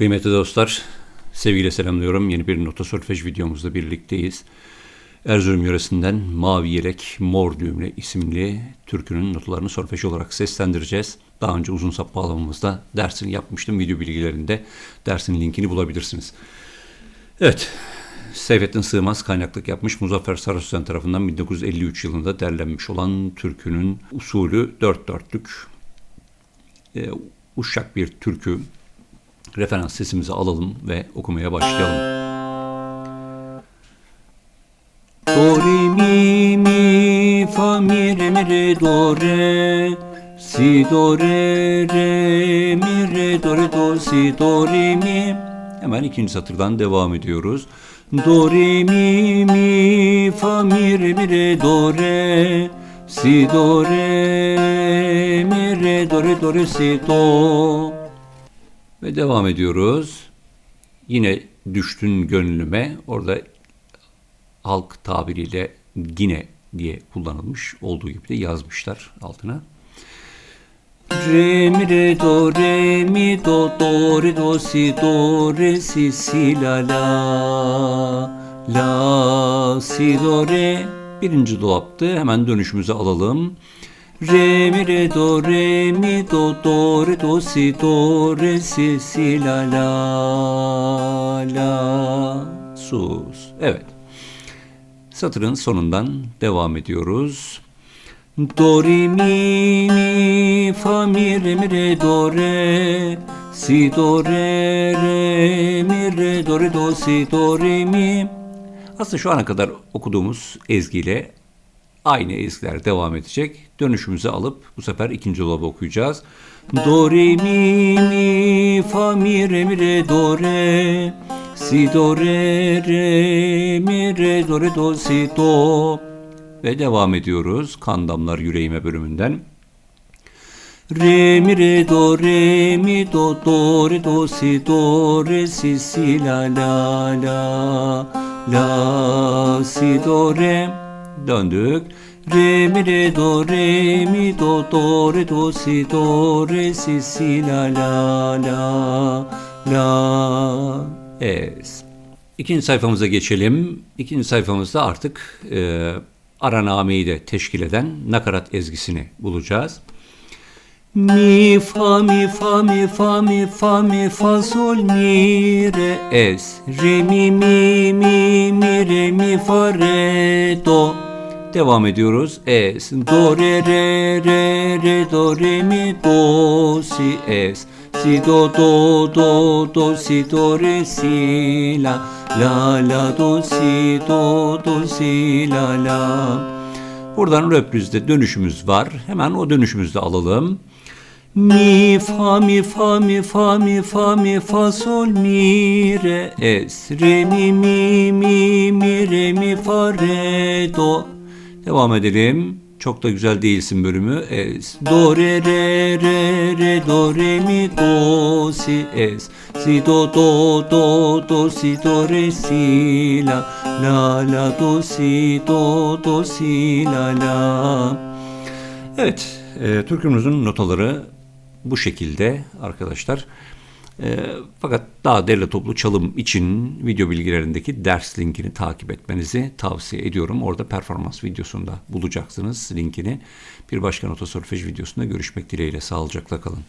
Kıymetli dostlar, sevgiyle selamlıyorum. Yeni bir nota solfej videomuzda birlikteyiz. Erzurum yöresinden Mavi Yelek Mor Düğümle isimli türkünün notalarını solfej olarak seslendireceğiz. Daha önce uzun sap bağlamamızda dersini yapmıştım. Video bilgilerinde dersin linkini bulabilirsiniz. Evet, Seyfettin Sığmaz kaynaklık yapmış Muzaffer Sarısüzen tarafından 1953 yılında derlenmiş olan türkünün usulü dört dörtlük. E, uşak bir türkü. Referans sesimizi alalım ve okumaya başlayalım. Do re mi mi fa mi re mi re do re si do re re mi re do re do si do re mi Hemen ikinci satırdan devam ediyoruz. Do re mi mi fa mi re mi re do re si do re mi re do re do re si do ve devam ediyoruz. Yine düştün gönlüme. Orada halk tabiriyle yine diye kullanılmış olduğu gibi de yazmışlar altına. Re mi re do re mi do do re do si do re si si la la la si do re birinci dolaptı. Hemen dönüşümüzü alalım. Re mi re do re mi do do re do si do re si si la la la sus. Evet. Satırın sonundan devam ediyoruz. Do re mi mi fa mi re mi re do re si do re re mi re do re do si do re mi. Aslında şu ana kadar okuduğumuz ezgiyle aynı ezgiler devam edecek. Dönüşümüzü alıp bu sefer ikinci dolabı okuyacağız. Do re mi mi fa mi re mi re do re si do re re mi re do re do si do ve devam ediyoruz. Kan damlar yüreğime bölümünden. Re mi re do re mi do do re do si do re si si la la la la si do re döndük. Re mi re do re mi do do re do si do re si si la la la la es. İkinci sayfamıza geçelim. İkinci sayfamızda artık e, aranameyi de teşkil eden nakarat ezgisini bulacağız. Mi fa mi fa mi fa mi fa mi fa sol mi re es re mi mi mi mi re mi fa re do. Devam ediyoruz. Es do re re re re do re mi do si es. Si do do do do si do re si la. La la do si do do si la la Buradan röprizde dönüşümüz var. Hemen o dönüşümüzü de alalım. Mi fa mi fa mi fa mi fa mi fa sol mi re es re mi mi mi mi re mi fa re do Devam edelim. Çok da güzel değilsin bölümü. Es. Do re re re re do re mi do si es. Si do do do do si do re si la la la do si do do si la la. Evet, e, türkümüzün notaları bu şekilde arkadaşlar. E, fakat daha derli toplu çalım için video bilgilerindeki ders linkini takip etmenizi tavsiye ediyorum. Orada performans videosunda bulacaksınız linkini. Bir başka nota solfej videosunda görüşmek dileğiyle sağlıcakla kalın.